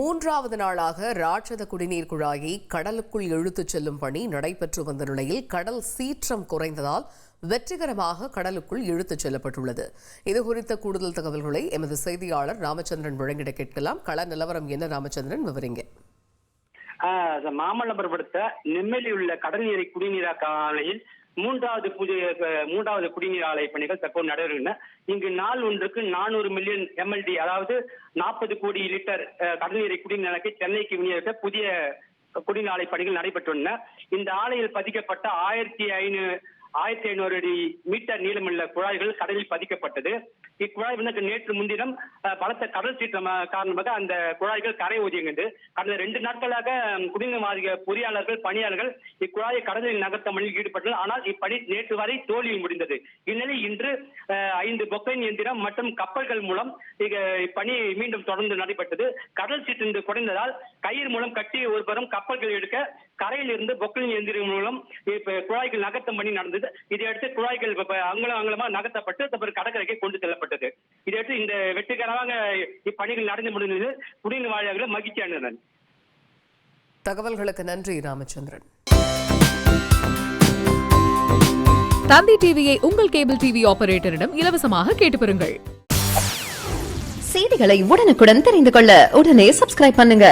மூன்றாவது நாளாக ராட்சத குடிநீர் குழாயை கடலுக்குள் இழுத்துச் செல்லும் பணி நடைபெற்று வந்த நிலையில் கடல் சீற்றம் குறைந்ததால் வெற்றிகரமாக கடலுக்குள் இழுத்துச் செல்லப்பட்டுள்ளது. இதுகுறித்த கூடுதல் தகவல்களை எமது செய்தியாளர் ராமச்சந்திரன் வழங்கிட கேட்கலாம். கள நிலவரம் என்ன ராமச்சந்திரன் விவரிங்க. ஆஹ் இந்த மாமல்லபுரப்படுத்த நெம்மேலி உள்ள கடல் நீரை குடிநீராக்க ஆலையில் மூன்றாவது புதிய மூன்றாவது குடிநீர் ஆலை பணிகள் தற்போது நடைபெறுகின்றன. இங்கு நாள் ஒன்றுக்கு நானூறு மில்லியன் எம்எல்டி அதாவது நாற்பது கோடி லிட்டர் கடல்நீரை கடல் குடிநீராக்கி சென்னைக்கு விநியோகிக்க புதிய குடிநீர் ஆலை பணிகள் நடைபெற்றுள்ளன. இந்த ஆலையில் பதிக்கப்பட்ட ஆயிரத்தி ஐநூறு ஆயிரத்தி ஐநூறு அடி மீட்டர் நீளமுள்ள குழாய்கள் கடலில் பதிக்கப்பட்டது. இக்குழாய் வந்து நேற்று முன்தினம் பலத்த கடல் சீற்றம் காரணமாக அந்த குழாய்கள் கரை ஒதுங்கியது. கடந்த ரெண்டு நாட்களாக குடிநீர் வாரிய பொறியாளர்கள் பணியாளர்கள் இக்குழாயை கடலில் நகர்த்த பணியில் ஈடுபட்டனர். ஆனால் இப்பணி நேற்று வரை தோல்வியில் முடிந்தது. இந்நிலையில் இன்று ஐந்து பொக்கைன் இயந்திரம் மற்றும் கப்பல்கள் மூலம் இப்பணி மீண்டும் தொடர்ந்து நடைபெற்றது. கடல் சீற்றம் குறைந்ததால் கயிறு மூலம் கட்டி ஒருபுறம் கப்பல்கள் எடுக்க கரையில் இருந்து பொக்களின் எந்திரம் மூலம் இப்ப குழாய்கள் நகர்த்தும் பணி நடந்தது. இதையடுத்து குழாய்கள் அங்கலம் அங்கலமா நகர்த்தப்பட்டு அப்புறம் கடற்கரைக்கு கொண்டு செல்லப்பட்டது. இதையடுத்து இந்த வெற்றிகரமாக இப்பணிகள் நடந்து முடிந்தது. குடிநீர் வாழியர்கள் மகிழ்ச்சி அடைந்தனர் தகவல்களுக்கு நன்றி ராமச்சந்திரன். தந்தி டிவியை உங்கள் கேபிள் டிவி ஆபரேட்டரிடம் இலவசமாக கேட்டு பெறுங்கள். செய்திகளை உடனுக்குடன் தெரிந்து கொள்ள உடனே சப்ஸ்கிரைப் பண்ணுங்க.